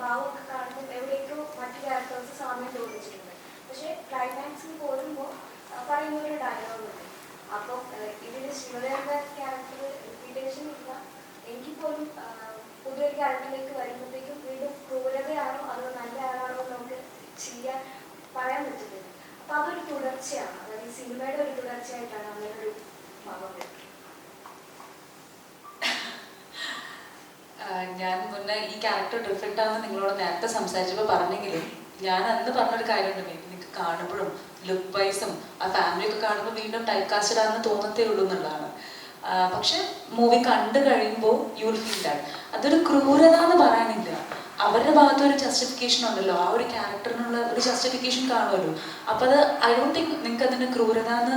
ഭാവമൊക്കെ കാണുമ്പോൾ എവിടേക്കോ മറ്റു ക്യാരക്ടേഴ്സ് സാമ്യം തോന്നിച്ചിട്ടുണ്ട് പക്ഷേ ക്ലൈമാക്സിൽ പോരുമ്പോൾ പറയുന്ന ഒരു ഡയലോഗുണ്ട് അപ്പം ഇതിൽ ശിവദേവന്റെ ക്യാരക്ടർ റിപ്പീറ്റേഷൻ ഇല്ല. എങ്കിൽ പോലും പുതിയൊരു ക്യാരക്ടറിലേക്ക് വരുമ്പോഴത്തേക്കും വീണ്ടും ക്രൂരതയാണോ അതോ നല്ല ആളാണോ നമുക്ക് ചെയ്യാൻ പറയാൻ പറ്റുന്നില്ല അപ്പൊ അതൊരു തുടർച്ചയാണ്. അതായത് സിനിമയുടെ ഒരു തുടർച്ചയായിട്ടാണ് അങ്ങനെ ഒരു ഭാഗം വരുന്നത്. ഞാൻ മുന്നേ ഈ ക്യാരക്ടർ ഡിഫറെന്റ് ആണെന്ന് നിങ്ങളോട് നേരത്തെ സംസാരിച്ചപ്പോൾ പറഞ്ഞെങ്കിലും ഞാൻ അന്ന് പറഞ്ഞൊരു കാര്യമുണ്ട് മേ ബി നിങ്ങൾക്ക് കാണുമ്പോഴും ലുക്ക് വൈസും ആ ഫാമിലി ഒക്കെ കാണുമ്പോൾ വീണ്ടും ടൈപ്പ് കാസ്റ്റഡ് ആണെന്ന് തോന്നത്തേ ഉള്ളൂ എന്നുള്ളതാണ്. പക്ഷെ മൂവി കണ്ടു കഴിയുമ്പോൾ യു വിൽ ഫീൽ ദാറ്റ് അതൊരു ക്രൂരത എന്ന് പറയാനില്ല. അവരുടെ ഭാഗത്ത് ഒരു ജസ്റ്റിഫിക്കേഷൻ ഉണ്ടല്ലോ. ആ ഒരു ക്യാരക്ടറിനുള്ള ഒരു ജസ്റ്റിഫിക്കേഷൻ കാണുമല്ലോ. അപ്പോൾ അത് ഐ ഡോണ്ട് തിങ്ക് നിങ്ങൾക്ക് അതിന് ക്രൂരത എന്ന്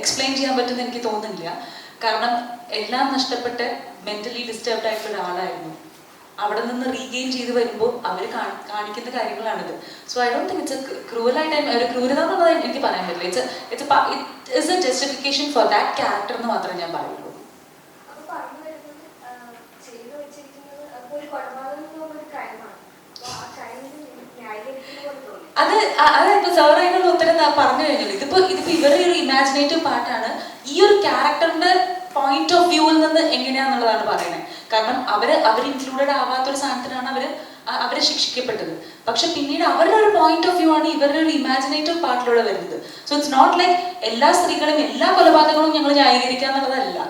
എക്സ്പ്ലെയിൻ ചെയ്യാൻ പറ്റുമെന്ന് എനിക്ക് തോന്നുന്നില്ല. കാരണം എല്ലാം നഷ്ടപ്പെട്ട് മെന്റലി ഡിസ്റ്റർബ്ഡ് ആയിട്ടുള്ള ഒരാളായിരുന്നു അവിടെ നിന്ന് റീഗെയിൻ ചെയ്ത് വരുമ്പോൾ അവർ കാണിക്കുന്ന കാര്യങ്ങളാണിത്. So I don't think it's ക്രൂവലായിട്ട് ഒരു ക്രൂരത എന്നുള്ളത് എനിക്ക് പറയാൻ പറ്റില്ല. It's it's it is a justification for that character എന്ന് മാത്രമേ ഞാൻ പറയുള്ളൂ. അത് അതായത് സൗറൈനുള്ള ഉത്തരം പറഞ്ഞു കഴിഞ്ഞല്ലോ. ഇതിപ്പോ ഇതിപ്പോ ഇവരുടെ ഒരു ഇമാജിനേറ്റീവ് പാട്ടാണ് ഈ ഒരു ക്യാരക്ടറിന്റെ പോയിന്റ് ഓഫ് വ്യൂവിൽ നിന്ന് എങ്ങനെയാന്നുള്ളതാണ് പറയുന്നത്. കാരണം അവർ അവർ ഇൻക്ലൂഡഡ് ആവാത്തൊരു സാധനത്തിനാണ് അവർ അവരെ ശിക്ഷിക്കപ്പെട്ടത്. പക്ഷെ പിന്നീട് അവരുടെ ഒരു പോയിന്റ് ഓഫ് വ്യൂ ആണ് ഇവരുടെ ഒരു ഇമാജിനേറ്റീവ് പാർട്ടിലൂടെ വരുന്നത്. സോ ഇറ്റ്സ് നോട്ട് ലൈക്ക് എല്ലാ സ്ത്രീകളും എല്ലാ കൊലപാതകങ്ങളും ഞങ്ങൾ ന്യായീകരിക്കുക എന്നുള്ളതല്ല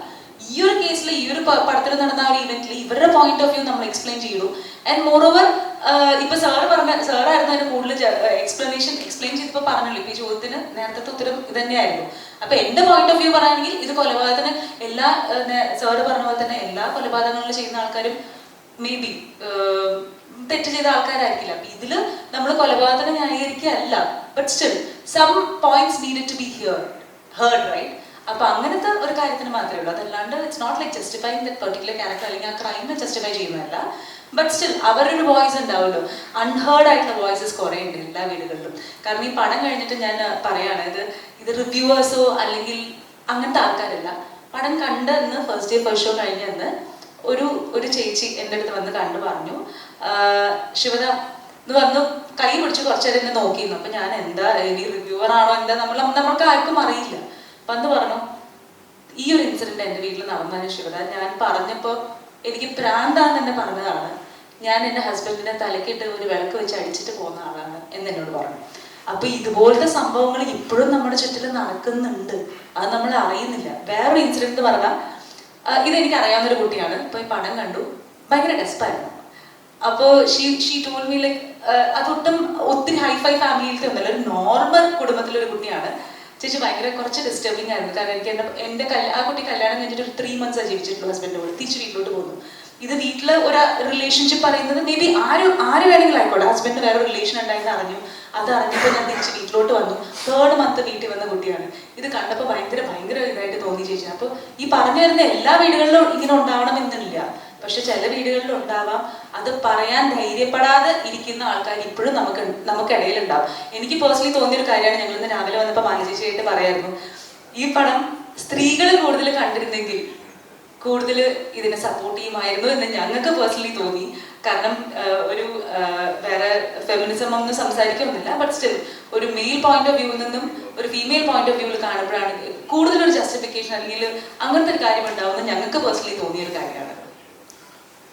ഈ ഒരു കേസിൽ ഈ ഒരു പടത്തിൽ നടന്ന ഒരു ഇവന്റിൽ ഇവരുടെ പോയിന്റ് ഓഫ് വ്യൂ നമ്മൾ എക്സ്പ്ലെയിൻ ചെയ്തു. ആൻഡ് മോർ ഓവർ ഇപ്പൊ സാറ് പറഞ്ഞ സാറായിരുന്നു അതിന് കൂടുതൽ എക്സ്പ്ലനേഷൻ എക്സ്പ്ലെയിൻ ചെയ്തപ്പോൾ പറഞ്ഞല്ലോ ഇപ്പൊ ഈ ചോദ്യത്തിന് നേരത്തെ ഉത്തരം ഇത് തന്നെയായിരുന്നു അപ്പൊ എന്റെ പോയിന്റ് ഓഫ് വ്യൂ പറയുകയാണെങ്കിൽ ഇത് കൊലപാതകത്തിന് എല്ലാ സാറ് പറഞ്ഞ പോലെ തന്നെ എല്ലാ കൊലപാതകങ്ങളും ചെയ്യുന്ന ആൾക്കാരും മേ ബി തെറ്റ് ചെയ്ത ആൾക്കാരായിരിക്കില്ല. അപ്പൊ ഇതിൽ നമ്മൾ കൊലപാതകം ന്യായീകരിക്കുകയല്ല. But still some points need to be here heard right അപ്പൊ അങ്ങനത്തെ ഒരു കാര്യത്തിന് മാത്രമേ ഉള്ളൂ. അതല്ലാണ്ട് it's not like justifying that particular character അല്ലെങ്കിൽ ആ ക്രൈമിനെ ജസ്റ്റിഫൈ ചെയ്യുന്നതല്ല. ബട്ട് സ്റ്റിൽ അവരൊരു വോയിസ് ഉണ്ടാവുമല്ലോ. അൺഹേർഡ് ആയിട്ടുള്ള വോയിസസ് കുറേ ഉണ്ട് എല്ലാ വീടുകളിലും. കാരണം ഈ പടം കഴിഞ്ഞിട്ട് ഞാൻ പറയാണ് ഇത് ഇത് റിവ്യൂവേഴ്സോ അല്ലെങ്കിൽ അങ്ങനത്തെ ആൾക്കാരല്ല. പടം കണ്ടെന്ന് ഫസ്റ്റ് ഡേ ഫസ്റ്റ് ഷോ കഴിഞ്ഞെന്ന് ഒരു ഒരു ചേച്ചി എന്റെ അടുത്ത് വന്ന് കണ്ടു പറഞ്ഞു "ആഹ് ശിവദ എന്ന് വന്ന് കൈ പിടിച്ച് കുറച്ചേരം എന്നെ നോക്കിയിരുന്നു. അപ്പം ഞാൻ എന്താ ഇനി റിവ്യൂവർ ആണോ എന്താ? നമ്മൾ നമുക്ക് ആർക്കും അറിയില്ല. ഒരു ഇൻസിഡന്റ് എന്റെ വീട്ടിൽ നടന്നതിന് ശിവത ഞാൻ പറഞ്ഞപ്പോൾ എനിക്ക് പ്രാന്താന്ന് തന്നെ പറഞ്ഞതാണ്. ഞാൻ എന്റെ ഹസ്ബൻഡിനെ തലക്കിട്ട് ഒരു വിളക്ക് വെച്ച് അടിച്ചിട്ട് പോകുന്ന ആളാണ് എന്ന് എന്നോട് പറഞ്ഞു. അപ്പൊ ഇതുപോലത്തെ സംഭവങ്ങൾ ഇപ്പോഴും നമ്മുടെ ചുറ്റിലും നടക്കുന്നുണ്ട്. അത് നമ്മൾ അറിയുന്നില്ല. വേറൊരു ഇൻസിഡന്റ് പറഞ്ഞാൽ ഇതെനിക്ക് അറിയാവുന്ന ഒരു കുട്ടിയാണ് പോയി പടം കണ്ടു. ഭയങ്കര ഡെസ്പായിരുന്നു അപ്പോൾ ഷീ ഷീ ടോൾ ലൈക്ക് അതൊട്ടും ഒത്തിരി ഹൈഫൈ ഫാമിലിയിലത്തെ ഒന്നല്ല ഒരു നോർമൽ കുടുംബത്തിലൊരു കുട്ടിയാണ്. ചേച്ചി ഭയങ്കര കുറച്ച് ഡിസ്റ്റർബിംഗ് ആയിരുന്നു. കാരണം എനിക്ക് എന്റെ എന്റെ ആ കുട്ടി കല്യാണം കഴിഞ്ഞിട്ട് ഒരു ത്രീ മന്ത്സ് ജീവിച്ചിട്ടുള്ളൂ ഹസ്ബൻഡ് കൂടെ. തിരിച്ച് വീട്ടിലോട്ട് പോകുന്നു. ഇത് വീട്ടിൽ ഒരു റിലേഷൻഷിപ്പ് പറയുന്നത് മേ ബി ആര് ആര് വേണമെങ്കിലും ആയിക്കോട്ടെ. ഹസ്ബൻഡ് വേറെ റിലേഷൻ ഉണ്ടായിരുന്നു അറിഞ്ഞു. അത് അറിഞ്ഞപ്പോൾ ഞാൻ തിരിച്ച് വീട്ടിലോട്ട് വന്നു. തേർഡ് മന്ത് വീട്ടിൽ വന്ന കുട്ടിയാണ്. ഇത് കണ്ടപ്പോൾ ഭയങ്കര ഭയങ്കര ഇതായിട്ട് തോന്നി ചേച്ചി. അപ്പോൾ ഈ പറഞ്ഞു വരുന്ന എല്ലാ വീടുകളിലും ഇങ്ങനെ ഉണ്ടാവണമെന്നില്ല പക്ഷെ ചില വീടുകളിൽ ഉണ്ടാവാം. അത് പറയാൻ ധൈര്യപ്പെടാതെ ഇരിക്കുന്ന ആൾക്കാർ ഇപ്പോഴും നമുക്ക് നമുക്കിടയിൽ ഉണ്ടാവും എനിക്ക് പേഴ്സണലി തോന്നിയൊരു കാര്യമാണ് ഞങ്ങൾ ഇന്ന് രാവിലെ വന്നപ്പോൾ മാനചേച്ചിയായിട്ട് പറയായിരുന്നു. ഈ പടം സ്ത്രീകൾ കൂടുതൽ കണ്ടിരുന്നെങ്കിൽ കൂടുതൽ ഇതിനെ സപ്പോർട്ട് ചെയ്യുമായിരുന്നു എന്ന് ഞങ്ങൾക്ക് പേഴ്സണലി തോന്നി. കാരണം ഒരു വേറെ ഫെമിനിസം ഒന്നും സംസാരിക്കുന്നില്ല. ബട്ട് സ്റ്റിൽ ഒരു മെയിൽ പോയിന്റ് ഓഫ് വ്യൂ നിന്നും ഒരു ഫീമെയിൽ പോയിന്റ് ഓഫ് വ്യൂവിൽ കാണുമ്പോഴാണ് കൂടുതലൊരു ജസ്റ്റിഫിക്കേഷൻ അല്ലെങ്കിൽ അങ്ങനത്തെ ഒരു കാര്യം ഉണ്ടാവുമെന്ന് ഞങ്ങൾക്ക് പേഴ്സണലി തോന്നിയ ഒരു കാര്യമാണ്.